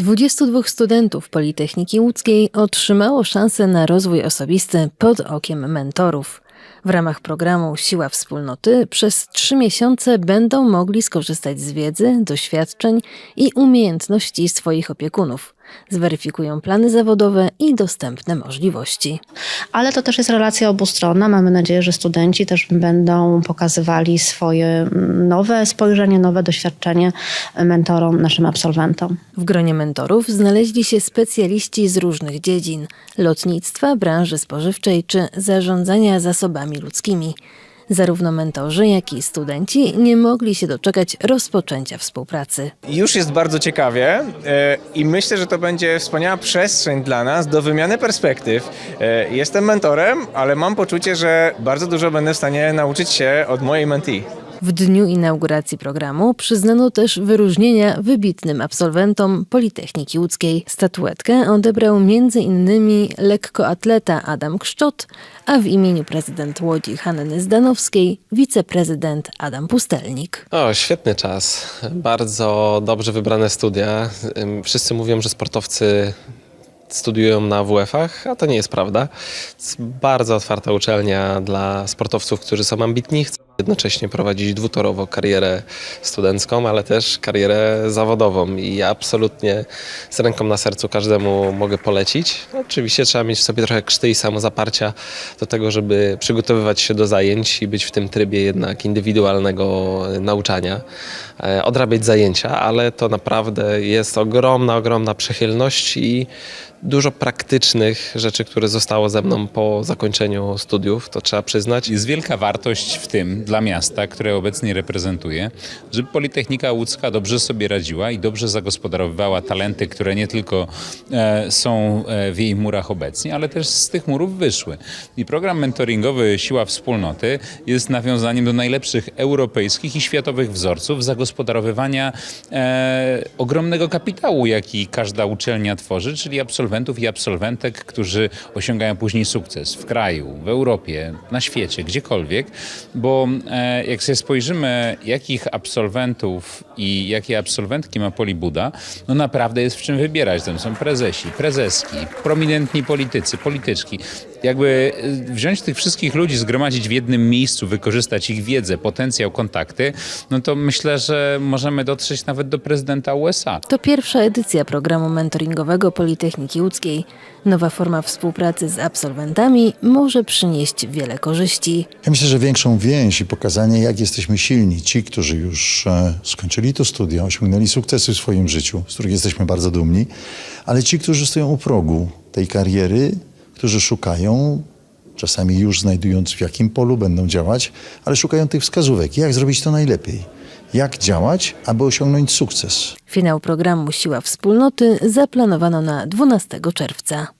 22 studentów Politechniki Łódzkiej otrzymało szansę na rozwój osobisty pod okiem mentorów. W ramach programu Siła Wspólnoty przez trzy miesiące będą mogli skorzystać z wiedzy, doświadczeń i umiejętności swoich opiekunów. Zweryfikują plany zawodowe i dostępne możliwości. ale to też jest relacja obustronna. Mamy nadzieję, że studenci też będą pokazywali swoje mm, nowe spojrzenie, nowe doświadczenie mentorom, naszym absolwentom. W gronie mentorów znaleźli się specjaliści z różnych dziedzin lotnictwa, branży spożywczej czy zarządzania zasobami ludzkimi. Zarówno mentorzy, jak i studenci nie mogli się doczekać rozpoczęcia współpracy. Już jest bardzo ciekawie e, i myślę, że to będzie wspaniała przestrzeń dla nas do wymiany perspektyw. E, Jestem mentorem, ale mam poczucie, że bardzo dużo będę w stanie nauczyć się od mojej mentee. W dniu inauguracji programu przyznano też wyróżnienia wybitnym absolwentom Politechniki Łódzkiej. Statuetkę odebrał m.in. lekkoatleta Adam Kszczot, a w imieniu prezydent Łodzi Hanny Zdanowskiej wiceprezydent Adam Pustelnik. O, świetny czas. Bardzo dobrze wybrane studia. Wszyscy mówią, że sportowcy studiują na WF-ach, a to nie jest prawda. To jest bardzo otwarta uczelnia dla sportowców, którzy są ambitni, jednocześnie prowadzić dwutorowo karierę studencką, ale też karierę zawodową i ja absolutnie z ręką na sercu każdemu mogę polecić. Oczywiście trzeba mieć w sobie trochę krzty i samozaparcia do tego, żeby przygotowywać się do zajęć i być w tym trybie jednak indywidualnego nauczania, e, odrabiać zajęcia, ale to naprawdę jest ogromna, ogromna przychylność i dużo praktycznych rzeczy, które zostało ze mną po zakończeniu studiów, to trzeba przyznać. Jest wielka wartość w tym dla miasta, które obecnie reprezentuję, żeby Politechnika Łódzka dobrze sobie radziła i dobrze zagospodarowywała talenty, które nie tylko e, są e, w jej murach obecnie, ale też z tych murów wyszły. I program mentoringowy Siła Wspólnoty jest nawiązaniem do najlepszych europejskich i światowych wzorców zagospodarowywania e, ogromnego kapitału, jaki każda uczelnia tworzy, czyli absolwentów i absolwentek, którzy osiągają później sukces w kraju, w Europie, na świecie, gdziekolwiek, bo jak sobie spojrzymy, jakich absolwentów i jakie absolwentki ma Polibuda, no naprawdę jest w czym wybierać. Tam są prezesi, prezeski, prominentni politycy, polityczki. Jakby e, wziąć tych wszystkich ludzi, zgromadzić w jednym miejscu, wykorzystać ich wiedzę, potencjał, kontakty, no to myślę, że możemy dotrzeć nawet do prezydenta USA. To pierwsza edycja programu mentoringowego Politechniki Łódzkiej. Nowa forma współpracy z absolwentami może przynieść wiele korzyści. Ja myślę, że większą więź i pokazanie, jak jesteśmy silni. Ci, którzy już e, skończyli to studia, osiągnęli sukcesy w swoim życiu, z których jesteśmy bardzo dumni, ale ci, którzy stoją u progu tej kariery, którzy szukają, czasami już znajdując w jakim polu będą działać, ale szukają tych wskazówek, jak zrobić to najlepiej. Jak działać, aby osiągnąć sukces. Finał programu Siła Wspólnoty zaplanowano na 12 czerwca.